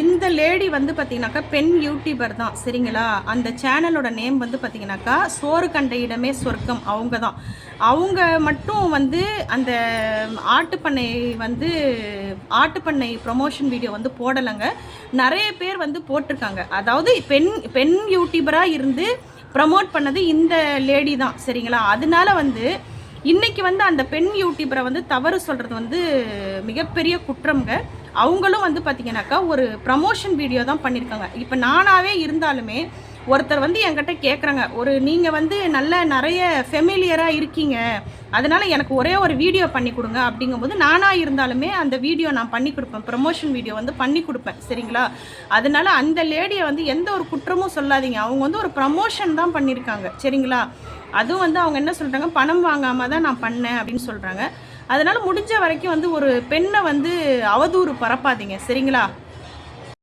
இந்த லேடி வந்து பார்த்தீங்கன்னாக்கா பெண் யூடியூபர் தான் சரிங்களா? அந்த சேனலோட நேம் வந்து பார்த்தீங்கன்னாக்கா சோறு கண்ட இடமே சொர்க்கம் அவங்க தான் அவங்க மட்டும் வந்து அந்த ஆட்டுப்பண்ணை வந்து ஆட்டுப்பண்ணை ப்ரொமோஷன் வீடியோ வந்து போடலைங்க. நிறைய பேர் வந்து போட்டிருக்காங்க. அதாவது பெண் பெண் யூடியூபராக இருந்து ப்ரமோட் பண்ணது இந்த லேடி தான் சரிங்களா? அதனால வந்து இன்றைக்கி வந்து அந்த பெண் யூடியூபரை வந்து தவறு சொல்கிறது வந்து மிகப்பெரிய குற்றம்ங்க. அவங்களும் வந்து பார்த்திங்கனாக்கா ஒரு ப்ரமோஷன் வீடியோ தான் பண்ணியிருக்காங்க இப்போ நானாகவே இருந்தாலுமே ஒருத்தர் வந்து என்கிட்ட கேட்குறாங்க ஒரு நீங்கள் வந்து நல்ல நிறைய ஃபெமிலியராக இருக்கீங்க. அதனால் எனக்கு ஒரே ஒரு வீடியோ பண்ணி கொடுங்க அப்படிங்கும்போது நானாக இருந்தாலுமே அந்த வீடியோ நான் பண்ணி கொடுப்பேன். ப்ரமோஷன் வீடியோ வந்து பண்ணி கொடுப்பேன். சரிங்களா? அதனால அந்த லேடியை வந்து எந்த ஒரு குற்றமும் சொல்லாதீங்க. அவங்க வந்து ஒரு ப்ரமோஷன் தான் பண்ணியிருக்காங்க சரிங்களா? அதுவும் வந்து அவங்க என்ன சொல்கிறாங்க பணம் வாங்காமல் தான் நான் பண்ணேன் அப்படின்னு சொல்கிறாங்க அதனால் முடிஞ்ச வரைக்கும் வந்து ஒரு பெண்ணை வந்து அவதூறு பரப்பாதீங்க. சரிங்களா?